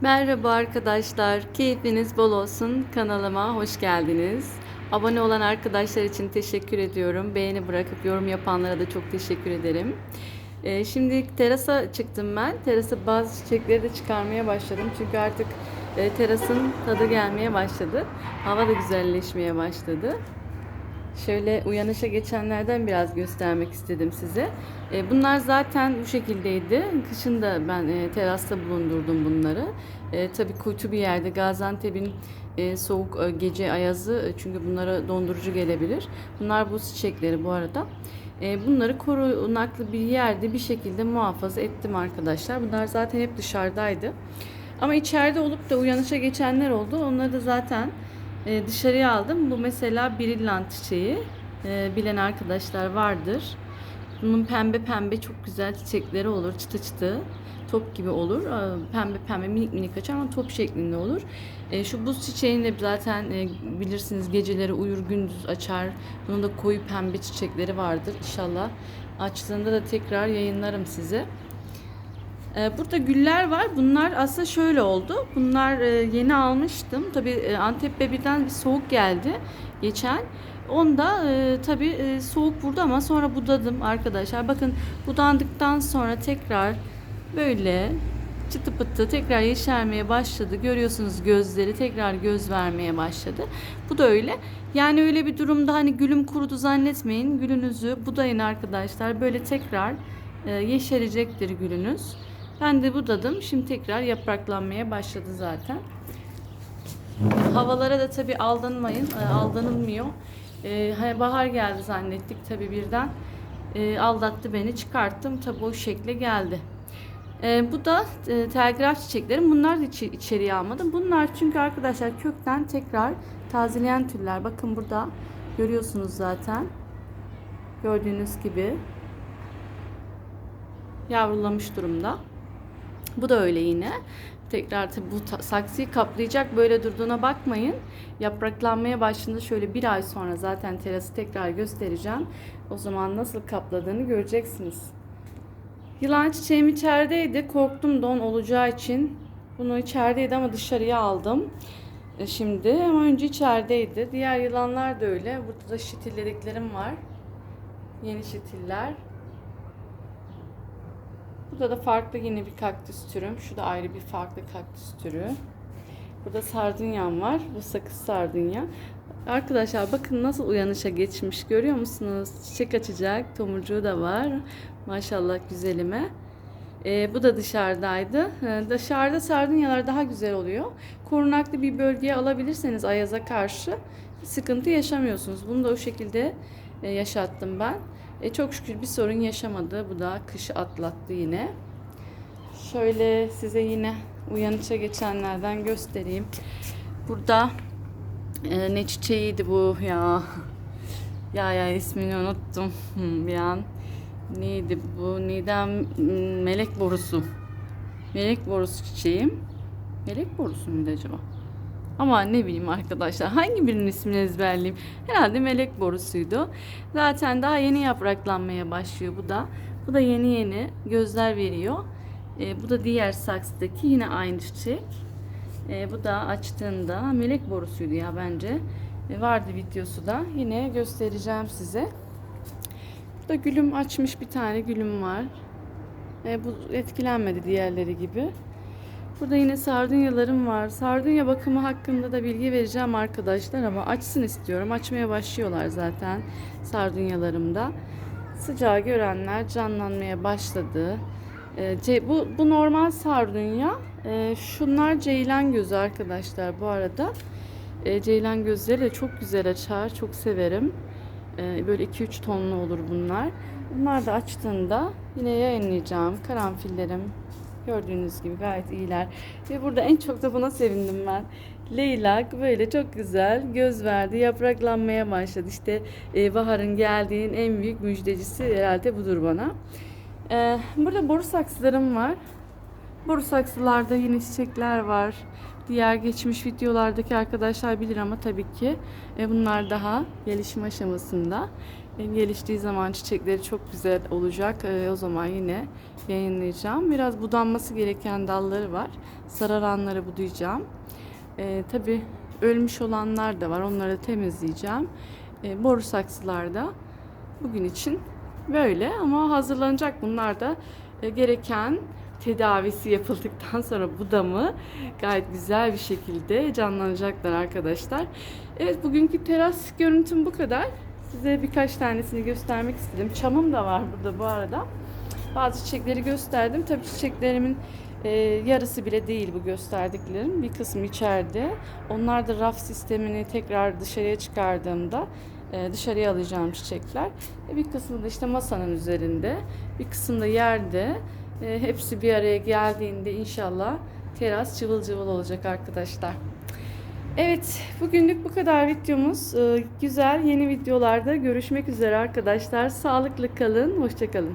Merhaba arkadaşlar, keyfiniz bol olsun. Kanalıma hoş geldiniz. Abone olan arkadaşlar için teşekkür ediyorum. Beğeni bırakıp yorum yapanlara da çok teşekkür ederim. Ee, şimdi terasa çıktım ben. Terasa bazı çiçekleri de çıkarmaya başladım. Çünkü artık e, terasın tadı gelmeye başladı. Hava da güzelleşmeye başladı. Şöyle uyanışa geçenlerden biraz göstermek istedim size. E, Bunlar zaten bu şekildeydi. Kışın da ben e, terasta bulundurdum bunları. E, tabii kuytu bir yerde Gaziantep'in e, soğuk e, gece ayazı e, çünkü bunlara dondurucu gelebilir. Bunlar buz çiçekleri bu arada. E, bunları korunaklı bir yerde bir şekilde muhafaza ettim arkadaşlar. Bunlar zaten hep dışarıdaydı. Ama içeride olup da uyanışa geçenler oldu. Onları da zaten e, dışarıya aldım. Bu mesela brillant çiçeği. E, bilen arkadaşlar vardır. Bunun pembe pembe çok güzel çiçekleri olur. Çıtı çıtı. Top gibi olur. E, Pembe pembe minik minik açar ama top şeklinde olur. E, şu buz çiçeğini de zaten e, bilirsiniz geceleri uyur gündüz açar. Bunun da koyu pembe çiçekleri vardır. İnşallah açtığında da tekrar yayınlarım size. Ee, Burada güller var. Bunlar aslında şöyle oldu. Bunlar e, yeni almıştım. Tabii e, Antep'te birden bir soğuk geldi geçen. Onda e, tabii e, soğuk vurdu ama sonra budadım arkadaşlar. Bakın budandıktan sonra tekrar böyle çıtı pıtı tekrar yeşermeye başladı. Görüyorsunuz gözleri tekrar göz vermeye başladı. Bu da öyle. Yani öyle bir durumda hani gülüm kurudu zannetmeyin. Gülünüzü budayın arkadaşlar. Böyle tekrar yeşerecektir gülünüz. Ben de budadım. Şimdi tekrar yapraklanmaya başladı zaten. Havalara da tabii aldanmayın. E, aldanılmıyor. E, hani bahar geldi zannettik tabii birden. E, aldattı beni. Çıkarttım. Tabii o şekle geldi. E, bu da e, telgraf çiçeklerim. Bunlar da içi, içeriye almadım. Bunlar çünkü arkadaşlar kökten tekrar tazeleyen türler. Bakın burada görüyorsunuz zaten. Gördüğünüz gibi yavrulamış durumda. Bu da öyle yine. Tekrar tabii bu saksıyı kaplayacak böyle durduğuna bakmayın. Yapraklanmaya başladığında şöyle bir ay sonra zaten terası tekrar göstereceğim. O zaman nasıl kapladığını göreceksiniz. Yılan çiçeğim içerideydi. Korktum don olacağı için. Bunu içerideydi ama dışarıya aldım. E, Şimdi ama önce içerideydi. Diğer yılanlar da öyle. Burada da şitillediklerim var. Yeni şitiller. Burada da farklı yine bir kaktüs türüm. Şu da ayrı bir farklı kaktüs türü. Burada sardunyam var. Bu sakız sardunya. Arkadaşlar bakın nasıl uyanışa geçmiş. Görüyor musunuz? Çiçek açacak. Tomurcuğu da var. Maşallah güzelime. Ee, bu da dışarıdaydı. Ee, dışarıda sardunyalar daha güzel oluyor. Korunaklı bir bölgeye alabilirseniz ayaza karşı sıkıntı yaşamıyorsunuz. Bunu da o şekilde e, yaşattım ben. E, çok şükür bir sorun yaşamadı. Bu da kışı atlattı yine. Şöyle size yine uyanışa geçenlerden göstereyim. Burada e, ne çiçeğiydi bu ya? Ya ya ismini unuttum hmm, bir an. Neydi bu? Neden melek borusu? Melek borusu çiçeğim. Melek borusu muydu acaba? Ama ne bileyim arkadaşlar hangi birinin ismini ezberleyeyim? Herhalde melek borusuydu. Zaten daha yeni yapraklanmaya başlıyor bu da. Bu da yeni yeni gözler veriyor. E, bu da diğer saksıdaki yine aynı çiçek. E, bu da açtığında melek borusuydu ya bence. E, vardı videosu da. Yine göstereceğim size. Burada gülüm açmış bir tane gülüm var. E, bu etkilenmedi diğerleri gibi. Burada yine sardunyalarım var. Sardunya bakımı hakkında da bilgi vereceğim arkadaşlar ama açsın istiyorum. Açmaya başlıyorlar zaten sardunyalarımda. Sıcağı görenler canlanmaya başladı. Ce- bu, bu normal sardunya. Ee, şunlar ceylan gözü arkadaşlar bu arada. Ee, ceylan gözleri de çok güzel açar. Çok severim. Ee, böyle 2-3 tonlu olur bunlar. Bunlar da açtığında yine yayınlayacağım. Karanfillerim gördüğünüz gibi gayet iyiler. Ve burada en çok da buna sevindim ben. Leylak böyle çok güzel göz verdi. Yapraklanmaya başladı. İşte e, baharın geldiğin en büyük müjdecisi herhalde budur bana. Ee, burada boru saksılarım var. Boru saksılarda yine çiçekler var. Diğer geçmiş videolardaki arkadaşlar bilir ama tabii ki e, bunlar daha gelişim aşamasında. E, geliştiği zaman çiçekleri çok güzel olacak. E, o zaman yine yayınlayacağım. Biraz budanması gereken dalları var. Sararanları budayacağım. Tabii ölmüş olanlar da var. Onları temizleyeceğim. Boru saksılarda bugün için böyle ama hazırlanacak bunlar da gereken tedavisi yapıldıktan sonra budamı gayet güzel bir şekilde canlanacaklar arkadaşlar. Evet bugünkü teras görüntüm bu kadar. Size birkaç tanesini göstermek istedim. Çamım da var burada bu arada. Bazı çiçekleri gösterdim. Tabii çiçeklerimin e, yarısı bile değil bu gösterdiklerim. Bir kısmı içeride. Onlar da raf sistemini tekrar dışarıya çıkardığımda e, dışarıya alacağım çiçekler. E, bir kısmı da işte masanın üzerinde. Bir kısmı da yerde. E, hepsi bir araya geldiğinde inşallah teras cıvıl cıvıl olacak arkadaşlar. Evet, bugünlük bu kadar videomuz. Ee, güzel yeni videolarda görüşmek üzere arkadaşlar. Sağlıklı kalın, hoşça kalın.